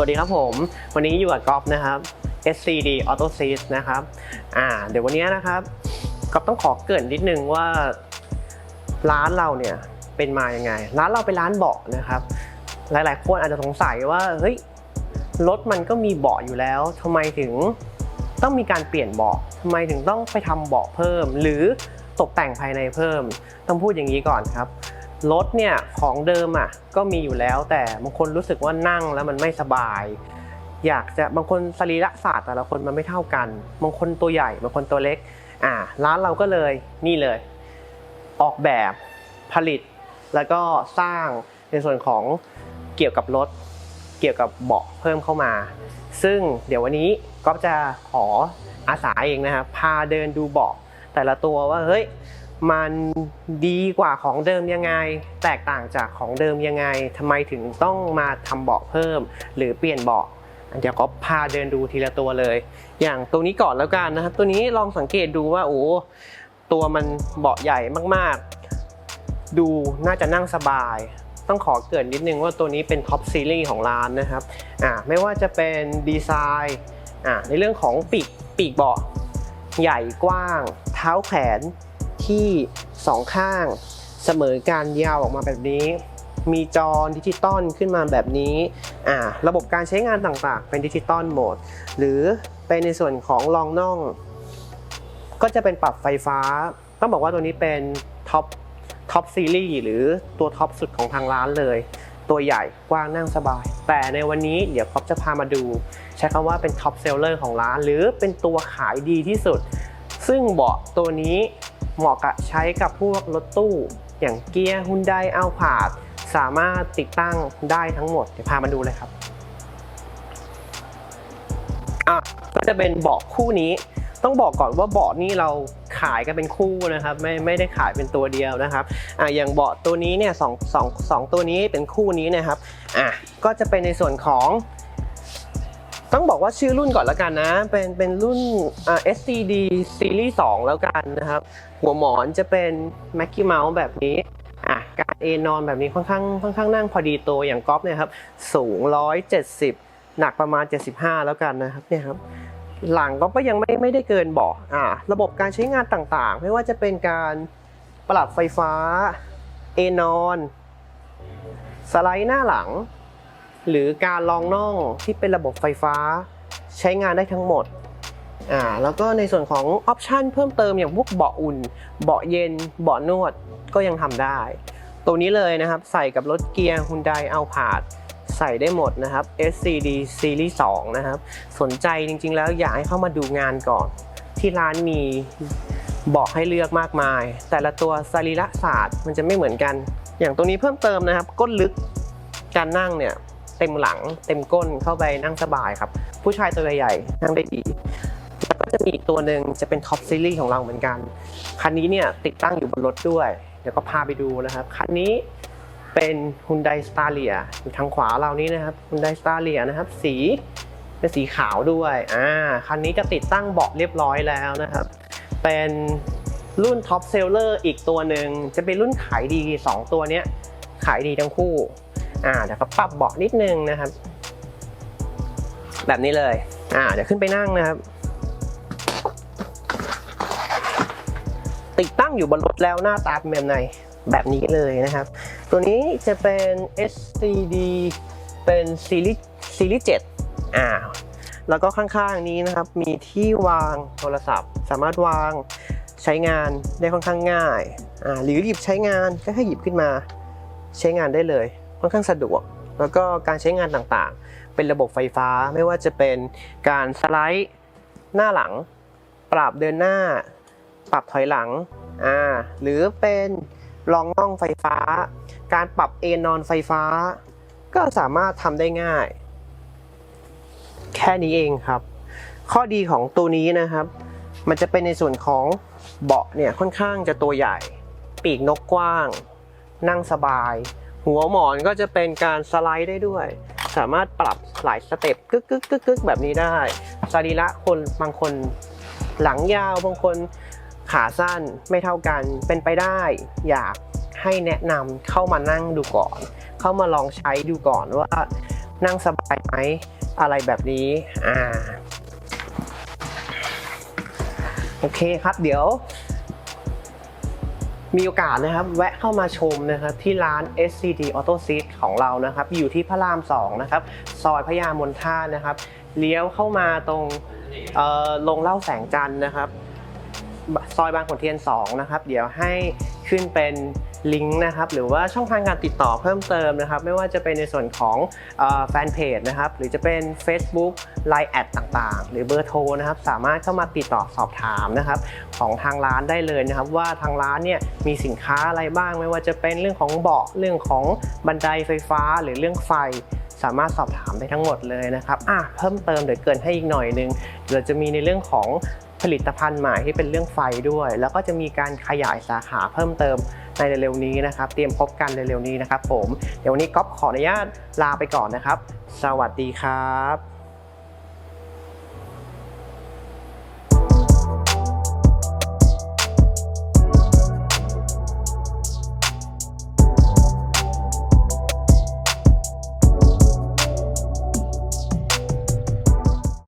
วัสดีครับผม วันนี้อยู่กับก๊อฟนะครับ SCD Auto Seat นะครับอ่าเดี๋ยววันนี้นะครับก๊อฟต้องขอเกริ่นนิดนึงว่าร้านเราเนี่ยเป็นมาอยังไง ร้านเราเป็นร้านเบาะนะครับ หลายๆคนอาจจะสงสัยว่าเฮ้ยรถมันก็มีเบาะอยู่แล้วทำไมถึงต้องมีการเปลี่ยนเบาะทำไมถึงต้องไปทำเบาะเพิ่ม หรือตกแต่งภายในเพิ่ม ต้องพูดอย่างนี้ก่อนครับ รถเนี่ยของเดิมอะก็มีอยู่แล้ว แต่บางคนรู้สึกว่านั่งแล้วมันไม่สบาย อยากจะบางคนสรีระศาสตร์แต่ละคนมันไม่เท่ากัน บางคนตัวใหญ่บางคนตัวเล็กอ่าร้านเราก็เลยนี่เลย ออกแบบผลิต แล้วก็สร้างในส่วนของเกี่ยวกับรถ เกี่ยวกับเบาะเพิ่มเข้ามา ซึ่งเดี๋ยววันนี้ก็จะขออาสาเองนะครับพาเดินดูเบาะแต่ละตัวว่าเฮ้ย มันดีกว่าของเดิมยังไง แตกต่างจากของเดิมยังไงทำไมถึงต้องมาทำเบาะเพิ่ม หรือเปลี่ยนเบาะเดี๋ยวก็พาเดินดูทีละตัวเลย อย่างตัวนี้ก่อนแล้วกันนะครับ ตัวนี้ลองสังเกตดูว่าโอ้ตัวมันเบาะใหญ่มากๆ ดูน่าจะนั่งสบาย ต้องขอเกินนิดนึงว่าตัวนี้เป็นท็อปซีรีส์ของร้านนะครับอ่าไม่ว่าจะเป็นดีไซน์อ่าในเรื่องของปีกปีกเบาะใหญ่กว้าง เท้าแขน ที่สองข้าง เสมอการยาวออกมาแบบนี้ มีจอดิจิตอลขึ้นมาแบบนี้อ่าระบบการใช้งานต่างๆ เป็นดิจิตอลโหมด หรือเป็นในส่วนของรองน่อง ก็จะเป็นปรับไฟฟ้า ต้องบอกว่าตัวนี้เป็นท็อปท็อปซีรีส์หรือตัวท็อปสุดของทางร้านเลย ตัวใหญ่กว้างนั่งสบาย แต่ในวันนี้เดี๋ยวครอปจะพามาดู ใช้คำว่าเป็นท็อปเซลเลอร์ของร้าน หรือเป็นตัวขายดีที่สุด ซึ่งเบาะตัวนี้ เหมาะกับใช้กับพวกรถตู้ อย่างเกียร์ฮุนไดอัลพาดสามารถติดตั้งได้ทั้งหมดเดี๋ยวพามาดูเลยครับอะก็จะเป็นเบาะคู่นี้ ต้องบอกก่อนว่าเบาะนี่เราขายกันเป็นคู่นะครับ ไม่ไม่ได้ขายเป็นตัวเดียวนะครับอะอย่างเบาะตัวนี้เนี่ยสองสองสองตัวนี้เป็นคู่นี้นะครับอะก็จะเป็นในส่วนของ ต้องบอกว่าชื่อรุ่นก่อนแล้วกันนะ เป็นเป็นรุ่น SCD Series 2 แล้วกันนะครับ หัวหมอนจะเป็น m ม c กี้เมาส์แบบนี้อะการเอนอนแบบนี้ค่อนข้างค่อนข้างนั่งพอดีตัวอย่างก๊อฟเนี่ยครับ สูง 170 หนักประมาณ 75 แล้วกันนะครับเนี่ยครับหลังก็ยังไม่ไม่ได้เกินเบาะอ่าระบบการใช้งานต่างๆ ไม่ว่าจะเป็นการปรับไฟฟ้า เอนอน สไลด์หน้าหลัง หรือการลองน่องที่เป็นระบบไฟฟ้าใช้งานได้ทั้งหมดอ่าแล้วก็ในส่วนของออปชันเพิ่มเติมอย่างพวกเบาะอุ่น เบาะเย็น เบาะนวดก็ยังทำได้ ตัวนี้เลยนะครับใส่กับรถเกียร์ Hyundai a l p a r d ใส่ได้หมดนะครับ SCD Series 2 นะครับ สนใจจริงๆ แล้วอยากให้เข้ามาดูงานก่อน ที่ร้านมีเบาะให้เลือกมากมาย แต่ละตัวสรีระศาสตร์มันจะไม่เหมือนกัน อย่างตัวนี้เพิ่มเติมนะครับ ก้นลึกการนั่งเนี่ย เต็มหลัง เต็มก้นเข้าไปนั่งสบายครับ ผู้ชายตัวใหญ่ๆนั่งได้ดีแล้วก็จะมีอีกตัวหนึ่งจะเป็นท็อปซีรีส์ของเราเหมือนกัน คันนี้เนี่ยติดตั้งอยู่บนรถด้วย เดี๋ยวก็พาไปดูนะครับ คันนี้เป็น Hyundai Staria อยู่ทางขวาเรานี้นะครับ Hyundai Staria นะครับ สีเป็นสีขาวด้วย อ่า คันนี้จะติดตั้งเบาะเรียบร้อยแล้วนะครับ เป็นรุ่นท็อปเซลเลอร์อีกตัวหนึ่ง จะเป็นรุ่นขายดี 2 ตัวเนี้ย ขายดีทั้งคู่ อ่าเดี๋ยวก็ปรับเบาะนิดนึงนะครับ แบบนี้เลยอ่าเดี๋ยวขึ้นไปนั่งนะครับ ติดตั้งอยู่บนรถแล้วหน้าตาเป็นแบบไหนแบบนี้เลยนะครับ ตัวนี้จะเป็น SCD เป็นซีรีส์ซีรีส์7อ่าแล้วก็ข้างๆนี้นะครับ มีที่วางโทรศัพท์ สามารถวางใช้งานได้ค่อนข้างง่ายอ่าหรือหยิบใช้งานก็แค่หยิบขึ้นมาใช้งานได้เลย ค่อนข้างสะดวก แล้วก็การใช้งานต่างๆ เป็นระบบไฟฟ้าไม่ว่าจะเป็นการสไลด์หน้าหลัง ปรับเดินหน้า ปรับถอยหลังอ่าหรือเป็นรองน่องไฟฟ้า การปรับเอนนอนไฟฟ้า ก็สามารถทำได้ง่าย แค่นี้เองครับ ข้อดีของตัวนี้นะครับ มันจะเป็นในส่วนของเบาะเนี่ยค่อนข้างจะตัวใหญ่ ปีกนกกว้าง นั่งสบาย หัวหมอนก็จะเป็นการสไลด์ได้ด้วย สามารถปรับหลายสเต็ปกึกกึกกึกกึกแบบนี้ได้สรีระคนบางคนหลังยาวบางคนขาสั้นไม่เท่ากันเป็นไปได้ อยากให้แนะนำเข้ามานั่งดูก่อน เข้ามาลองใช้ดูก่อนว่านั่งสบายไหมอะไรแบบนี้อ่าโอเคครับเดี๋ยว มีโอกาสนะครับแวะเข้ามาชมนะครับที่ร้าน SCD Auto Seat ของเรานะครับ อยู่ที่พระราม 2 นะครับ ซอยพญามนท่านะครับ เลี้ยวเข้ามาตรงลงเล่าแสงจันทร์นะครับ ซอยบางขุนเทียน 2 นะครับ เดี๋ยวให้ขึ้นเป็น ลิงก์นะครับหรือว่าช่องทางการติดต่อเพิ่มเติมนะครับ ไม่ว่าจะเป็นในส่วนของแฟนเพจนะครับหรือจะเป็น Facebook Line แอดต่างๆ หรือเบอร์โทรนะครับสามารถเข้ามาติดต่อสอบถามนะครับของทางร้านได้เลยนะครับ ว่าทางร้านเนี่ยมีสินค้าอะไรบ้าง ไม่ว่าจะเป็นเรื่องของเบาะเรื่องของบันไดไฟฟ้าหรือเรื่องไฟสามารถสอบถามได้ทั้งหมดเลยนะครับอะเพิ่มเติมเดี๋ยวเกินให้อีกหน่อยนึงเดี๋ยวจะมีในเรื่องของผลิตภัณฑ์ใหม่ที่เป็นเรื่องไฟด้วย แล้วก็จะมีการขยายสาขาเพิ่มเติม ในเร็วๆนี้นะครับ เตรียมพบกันเร็วๆนี้นะครับผม เดี๋ยววันนี้ก๊อฟขออนุญาตลาไปก่อนนะครับ สวัสดีครับ